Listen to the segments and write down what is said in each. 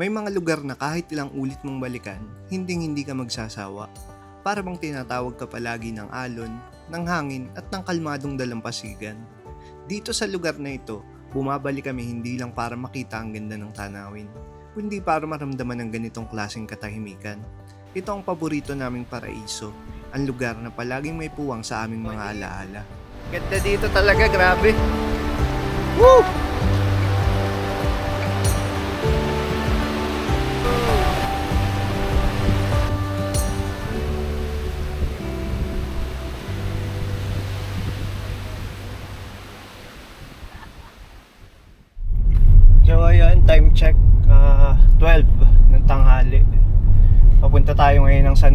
May mga lugar na kahit ilang ulit mong balikan, hinding hindi ka magsasawa. Para bang tinatawag ka palagi ng alon, ng hangin at ng kalmadong dalampasigan. Dito sa lugar na ito, bumabalik kami hindi lang para makita ang ganda ng tanawin, kundi para maramdaman ang ganitong klaseng katahimikan. Ito ang paborito naming paraiso, ang lugar na palaging may puwang sa aming mga alaala. Ganda dito talaga, grabe! Woo!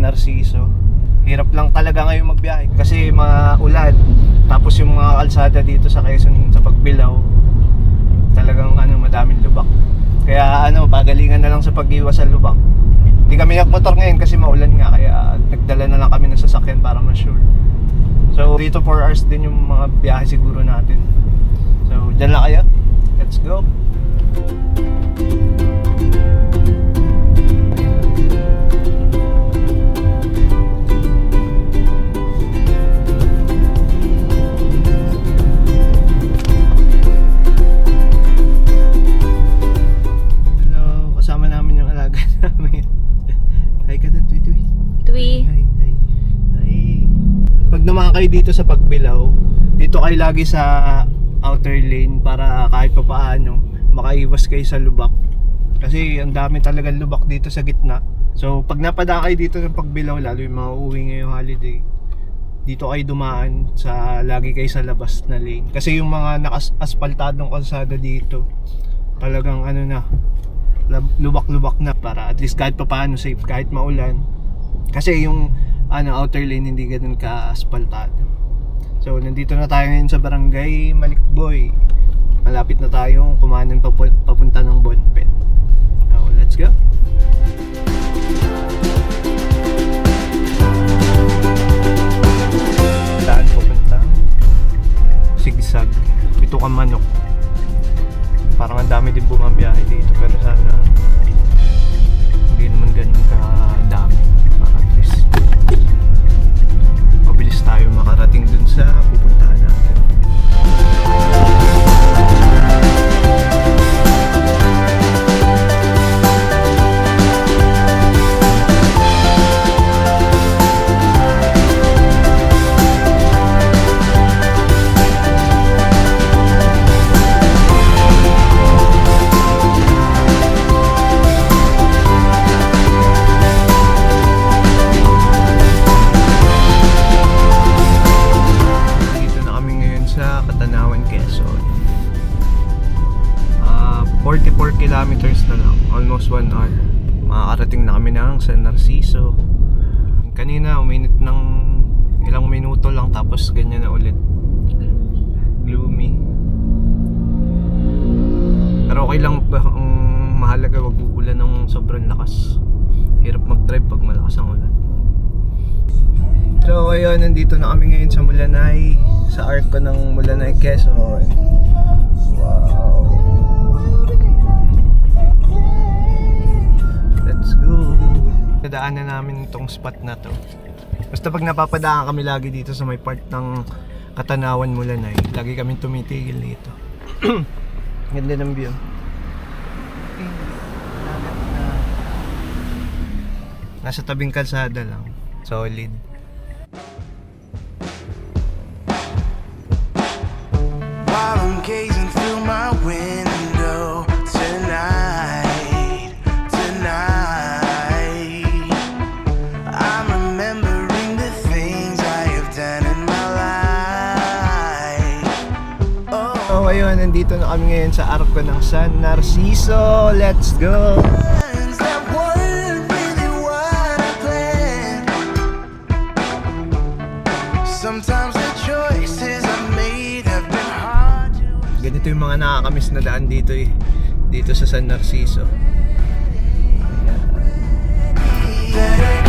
Narciso. Hirap lang talaga ngayon magbiyahe kasi mga ulad. Tapos yung mga kalsada dito sa Quezon sa Pagbilao, talagang ano, madaming lubak. Kaya ano, pagalingan na lang sa pag-iwas sa lubak. Hindi kami nagmotor ngayon kasi maulan nga kaya nagdala na lang kami ng sasakyan para ma-sure. So, 3 to 4 hours din yung mga biyahe siguro natin. So, dyan lang kayo. Let's go. Hello, naman kayo dito sa Pagbilao, dito kayo lagi sa outer lane para kahit pa paano makaiwas kayo sa lubak. Kasi ang dami talaga lubak dito sa gitna. So pag napadaan kayo dito sa Pagbilao, lalo yung mga uuwi ngayong holiday, dito kayo dumaan sa lagi kayo sa labas na lane. Kasi yung mga naka-aspaltadong kalsada dito, talagang ano na, lubak-lubak na para at least kahit pa paano safe kahit maulan. Kasi yung ano outer lane hindi ganun ka-aspaltado. So nandito na tayo ngayon sa barangay Malikboy. Malapit na tayong kumanan papu- papunta ng Bonpen. So let's go. Saan pupunta? Sigsag. Ito ka manok. Parang ang dami din bumabiyahe dito pero sana hindi naman ganun kadami para makarating dun sa nandito na kami ngayon sa Mulanay, sa arko ng Mulanay, Quezon. Wow. Let's go. Nadaanan namin itong spot na to. Basta pag napapadaan kami lagi dito sa may part ng Katanawan Mulanay, lagi kami tumitigil dito. Ganda ng view. Nasa tabing kalsada lang. Solid. Gazing through my window tonight, tonight. I'm remembering the things I have done in my life. Oh, So ayun, nandito na kami ngayon sa arko ng San Narciso. Let's go! Mga nakakamiss na daan dito eh. Dito sa San Narciso. Better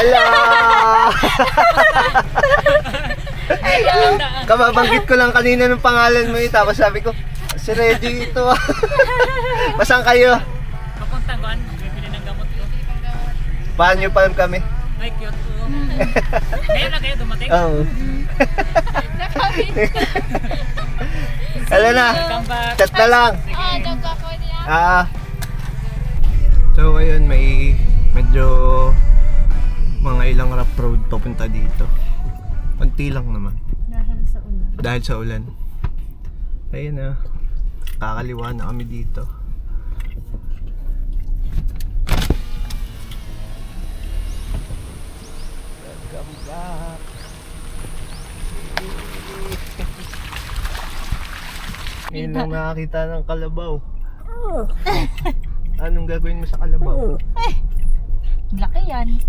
Hello! Hello! Kamabanggit ko lang kanina ng pangalan mo eh. Tapos sabi ko, si Reggie ito. ah." Masang kayo? Papunta ko, bibili ng gamot ko. Paano nyo pa kami? Ay, cute ko. Ngayon na kayo dumating. Oo. Alam na, Come back. chat na lang. Ah, nagkako niya. Ah. So ayun, may medyo mga ilang rough road papunta dito. Kunti lang naman. Dahil sa ulan. Dahil sa ulan. Ayun na. Kakaliwa na kami dito. Welcome back. Ngayon lang nakakita ng kalabaw. Anong gagawin mo sa kalabaw? Laki yan.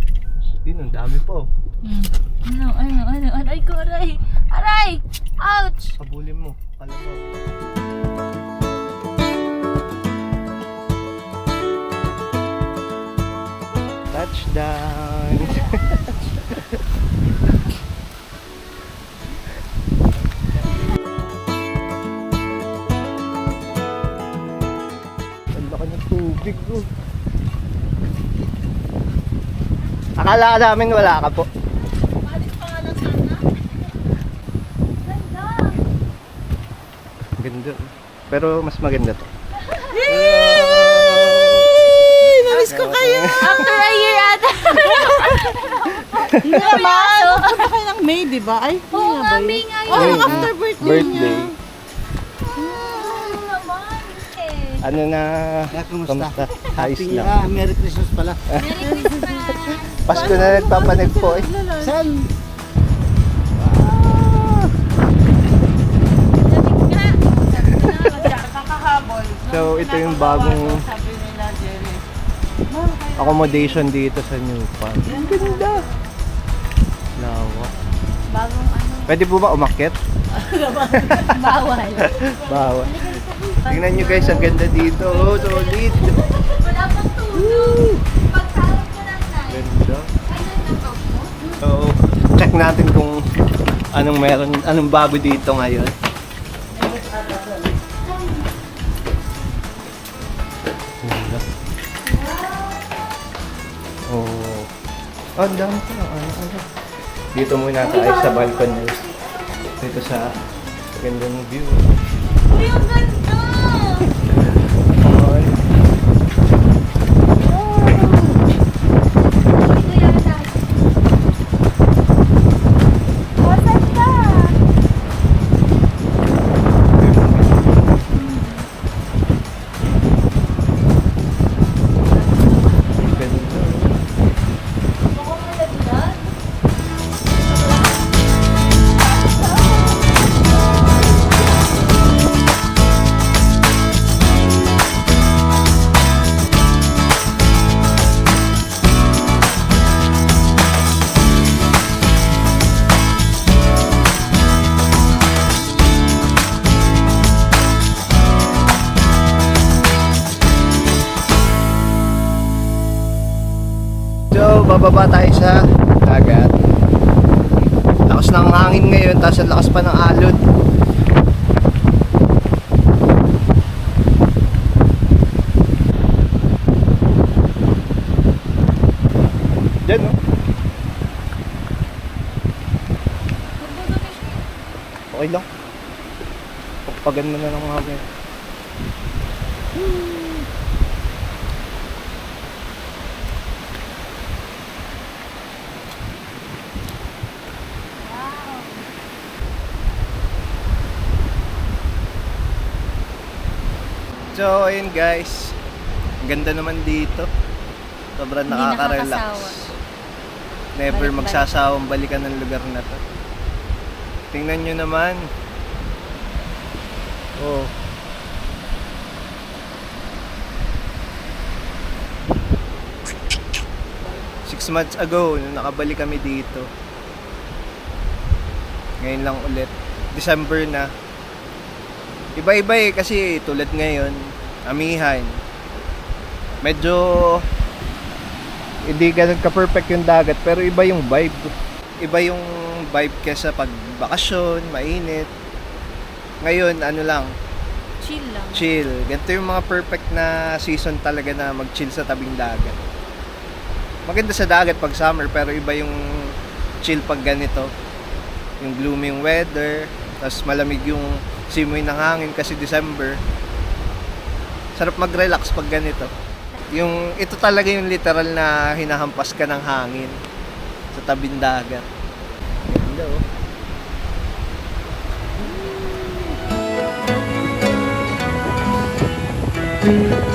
Yun, ang dami po. Hmm. Ano, ano, ano, aray ko, aray. Aray! Ouch! Kabulin mo, kalabaw. Touchdown! Ang laki ng tubig ko. Akala ka namin wala ka po. Ganda. Pero mas maganda to. Namiss ko kayo! After a year ata. Hindi naman! Punta kayo ng May, di ba? Ay, hindi Oo nga nga, ba yun? May nga Oh, yun. after birthday, Birthday. niya. Ano naman? Eh. Ano na? kumusta? Kamusta? Ayos Happy lang. ah, Merry Christmas pala. Merry Christmas! Pasko na nagpapanig po eh. Saan? So ito yung bagong accommodation dito sa New Park. Ang ganda. Lawa. Bagong ano, Pwede po ba umakyat? bawal. Bawal. Tingnan nyo guys, ang ganda dito. Oh, solid. Wala pang tulog. So, check natin kung anong meron, anong bago dito ngayon. Oh. Oh, dami pa. Ano, ano. Dito muna tayo sa balcony. Dito sa ganda ng view. Uy, ang ganda! Diyan, no? Okay lang. Pagpagan mo na lang mga hangin. So, ayun guys. Ang ganda naman dito. Sobrang Hindi nakaka-relax. Never Balik-balik. magsasawang balikan ng lugar na to. Tingnan nyo naman. Oh. Six months ago, nung nakabalik kami dito. Ngayon lang ulit. December na. Iba-iba eh kasi tulad ngayon, amihan. Medyo hindi ganun ka-perfect yung dagat, pero iba yung vibe. Iba yung vibe kesa pag bakasyon, mainit. Ngayon, ano lang, Chill lang. chill. Ganito yung mga perfect na season talaga na mag-chill sa tabing dagat. Maganda sa dagat pag summer, pero iba yung chill pag ganito. Yung gloomy yung weather, tapos malamig yung simoy ng hangin kasi December. Sarap mag-relax pag ganito. Yung ito talaga yung literal na hinahampas ka ng hangin sa tabing dagat. Ganda oh. just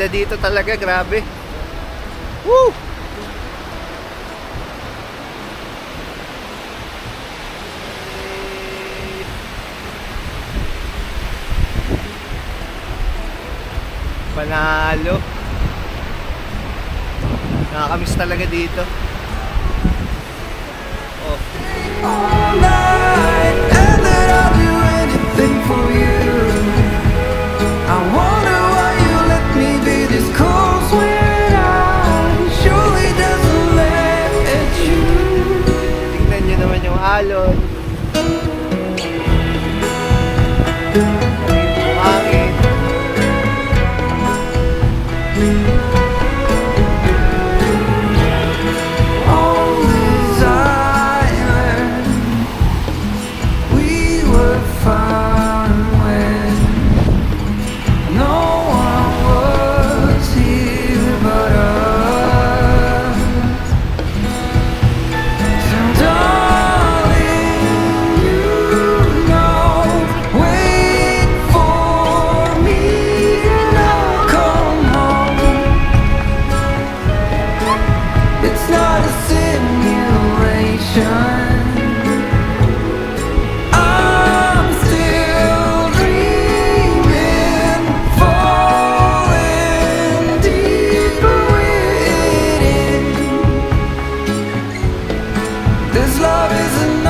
Ganda dito talaga, grabe. Woo! Panalo. Nakakamiss talaga dito. Oh. Love is an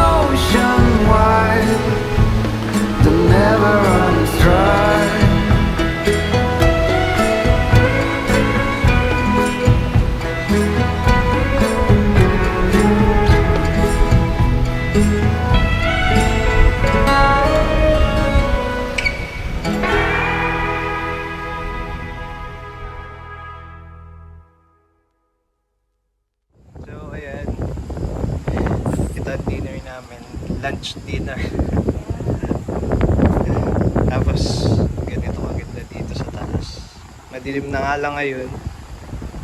lang ngayon.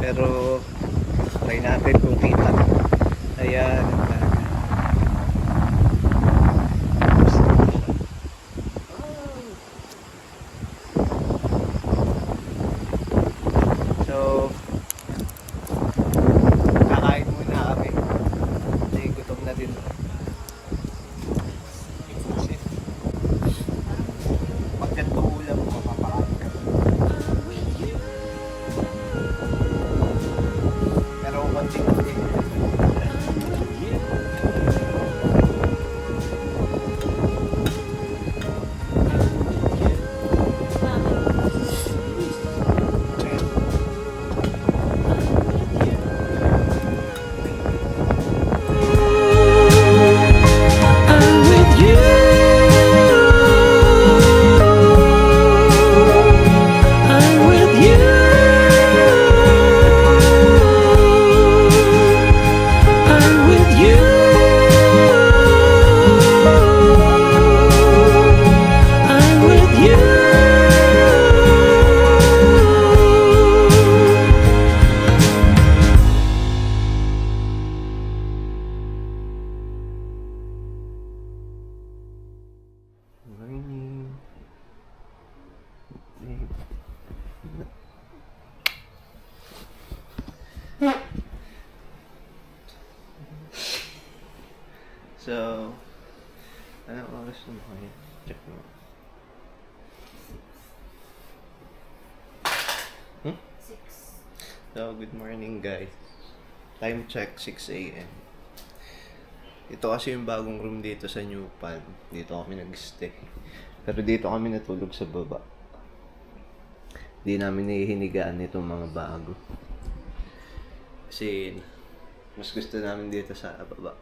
Pero, Time check, 6 a.m. Ito kasi yung bagong room dito sa New Palm. Dito kami nag-stay. Pero dito kami natulog sa baba. Hindi namin nahihinigaan itong mga bago. Kasi mas gusto namin dito sa baba.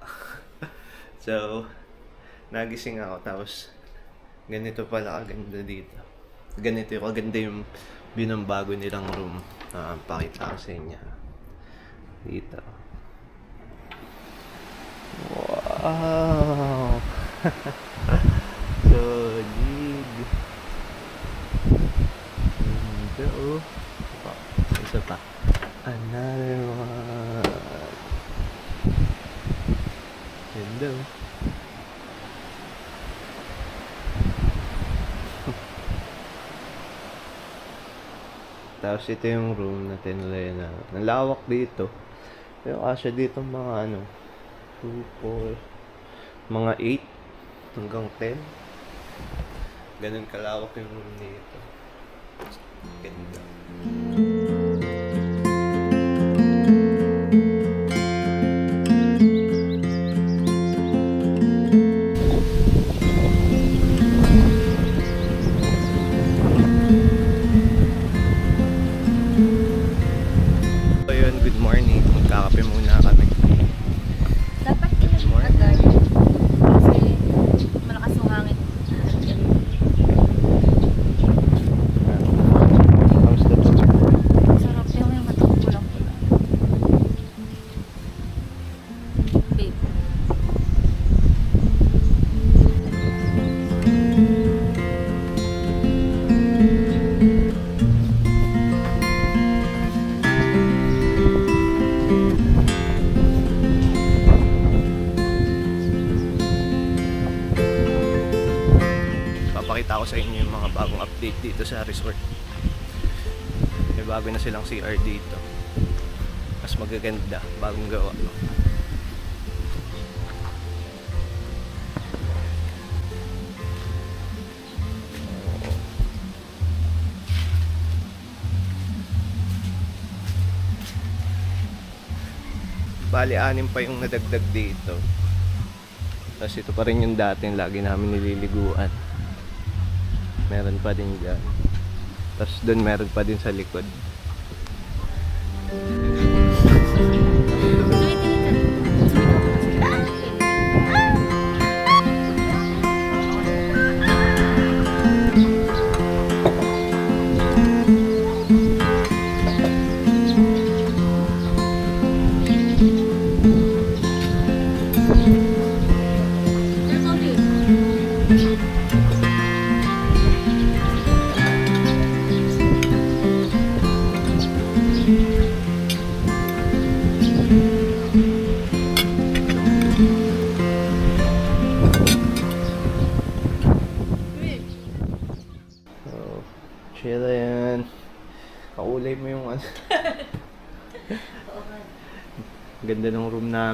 so, nagising ako tapos ganito pala kaganda dito. Ganito yung kaganda yung binambago nilang room. Ah, pakita ko sa inyo. Dito. Wow! Solid. Ganda oh. Pa, isa pa. Another one. Ganda oh. Tapos ito yung room na tinulay na. Nalawak dito. Pero kasya dito mga ano, 2, 4, mga 8 hanggang 10. Ganun kalawak yung dito. Ganda. Sa resort. May bago na silang CR dito. Mas magaganda, bagong gawa. Bali, anim pa yung nadagdag dito. Tapos ito pa rin yung dati yung lagi namin nililiguan. Meron pa din dyan. Tapos doon meron pa din sa likod.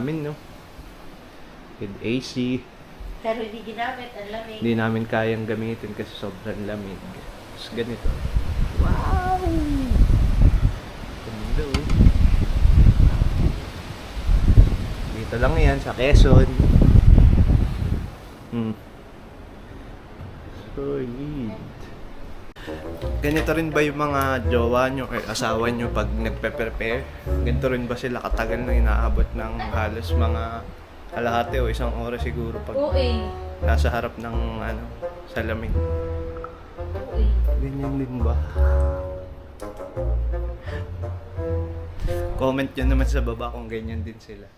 Namin, no? With AC. Pero hindi ginamit, ang lamig. Hindi namin kayang gamitin kasi sobrang lamig. Tapos ganito. Wow! Ganda oh. Dito lang yan sa Quezon. Hmm. Solid. Ganito rin ba yung mga jowa nyo or asawa nyo pag nagpe-prepare? Ganito rin ba sila katagal na inaabot ng halos mga kalahati o isang oras siguro pag Oo eh. nasa harap ng ano, salamin. Oo eh. Ganyan din ba? Comment nyo naman sa baba kung ganyan din sila.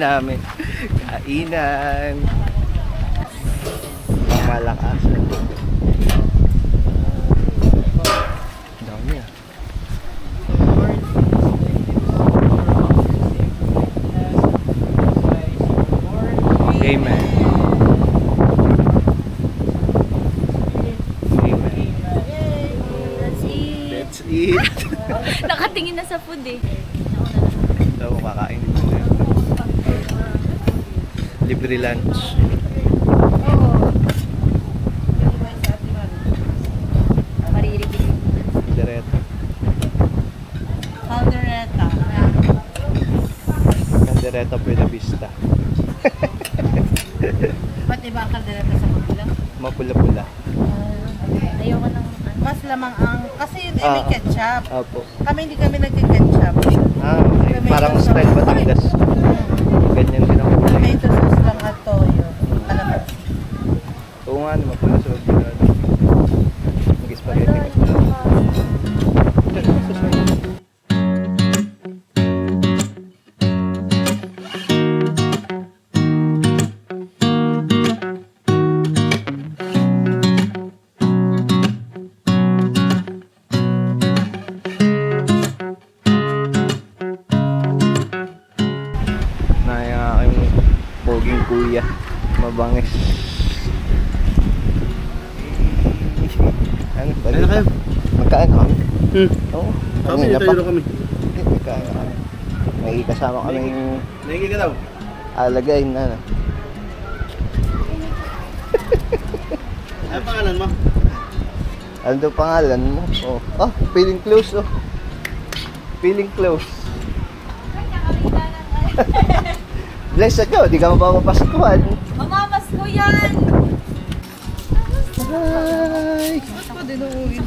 Namin. Kainan. Pamalakasan. Ang Dami ah. Amen. Amen. That's it. That's it. Nakatingin na sa food eh. So, kakain ko na. Libre lunch. Diretto. Caldereta. Diretto Buena Vista. Ba't iba ang caldereta sa kabila? Mapula-pula. Ayoko ng ano. Mas lamang ang... Kasi yun ay may Ah. ketchup. Apo. Kami hindi kami nagki-ketchup. Ah, okay. Parang style Batangas. Kami, kanina tayo kami. Magkaan kami may kasama kaming Nahingi ka daw. alagay na ano. Ano pangalan mo? ano daw pangalan mo oh ah feeling close oh feeling close Bless ka, di ka mapapapaskuhan. Mamamas ko yan! Hi! Ba't pa din uuwi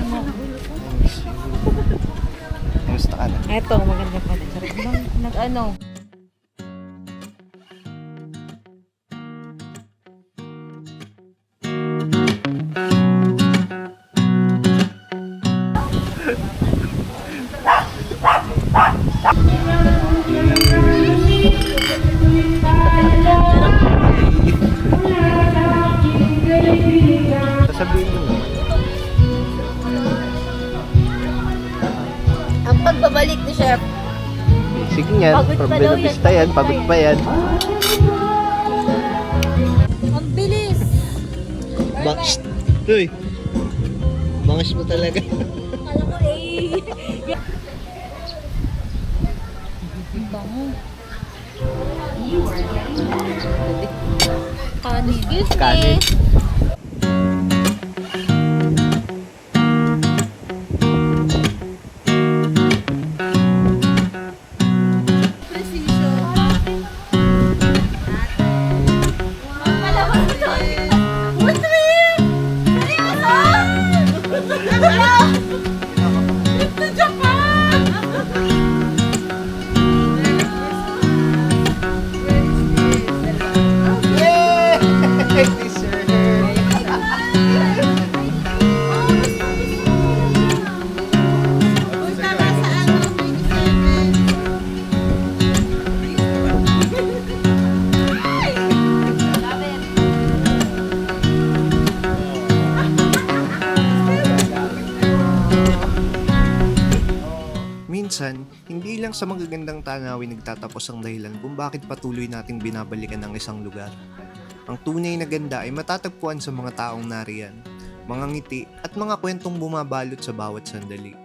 Kamusta ka na? Eto, maganda pala. Charot. Pagod pa yan, pagod pa yan. Ang bilis! Bangis. Uy. Bangis mo talaga. Alam ko eh. Bango. Kanin. Kanin. Minsan, hindi lang sa magagandang tanawin nagtatapos ang dahilan kung bakit patuloy nating binabalikan ang isang lugar. Ang tunay na ganda ay matatagpuan sa mga taong nariyan, mga ngiti at mga kwentong bumabalot sa bawat sandali.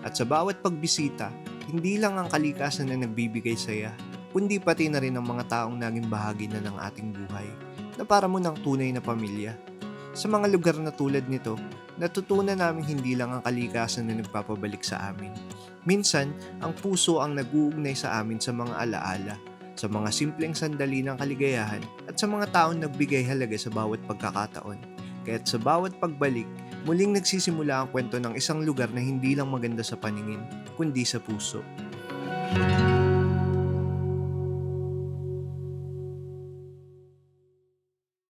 At sa bawat pagbisita, hindi lang ang kalikasan na nagbibigay saya, kundi pati na rin ang mga taong naging bahagi na ng ating buhay, na para mo ng tunay na pamilya. Sa mga lugar na tulad nito, natutunan namin hindi lang ang kalikasan na nagpapabalik sa amin. Minsan, ang puso ang nag-uugnay sa amin sa mga alaala, sa mga simpleng sandali ng kaligayahan at sa mga taong nagbigay halaga sa bawat pagkakataon. Kaya't sa bawat pagbalik, muling nagsisimula ang kwento ng isang lugar na hindi lang maganda sa paningin, kundi sa puso.